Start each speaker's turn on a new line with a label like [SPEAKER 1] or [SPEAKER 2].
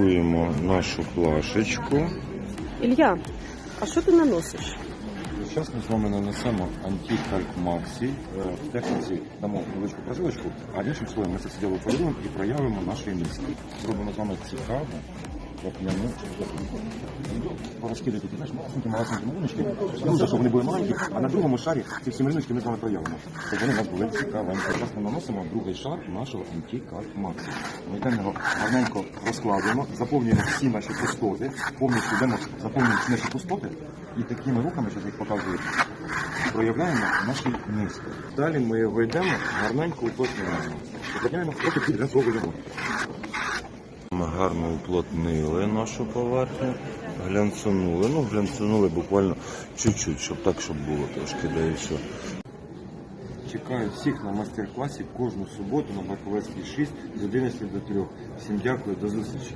[SPEAKER 1] Готуємо нашу плашечку.
[SPEAKER 2] Ілля, а що ти наносиш?
[SPEAKER 1] Зараз ми з вами нанесемо антикальк Максі. Е, В техніці дамо невеличку прожилочку, а іншим слоєм ми це все діло і проявимо наші мізки. Зробимо з вами цікаво, вапняну. Порозкидати такі, знаєш, малесенькі, малесенькі малюночки, дуже, щоб вони були маленькі, а на другому шарі ці всі малюночки ми з вами проявимо. Щоб вони нас були цікавенькі. Зараз ми наносимо другий шар нашого Максі. Ми йдемо його гарненько розкладуємо, заповнюємо всі наші пустоти, повністю йдемо, заповнюємо всі наші пустоти і такими руками, що їх показую, проявляємо наші мізки. Далі ми його йдемо, гарненько уплотняємо. Уплотняємо, трохи підгазовуємо. Ми гарно уплотнили нашу поверхню, глянцунули. Ну, глянцунули буквально чуть-чуть, щоб так, щоб було трошки, да і все. Чекаю всіх на майстер-класі кожну суботу на Баковецькій 6 з 11 до 3. Всім дякую, до зустрічі.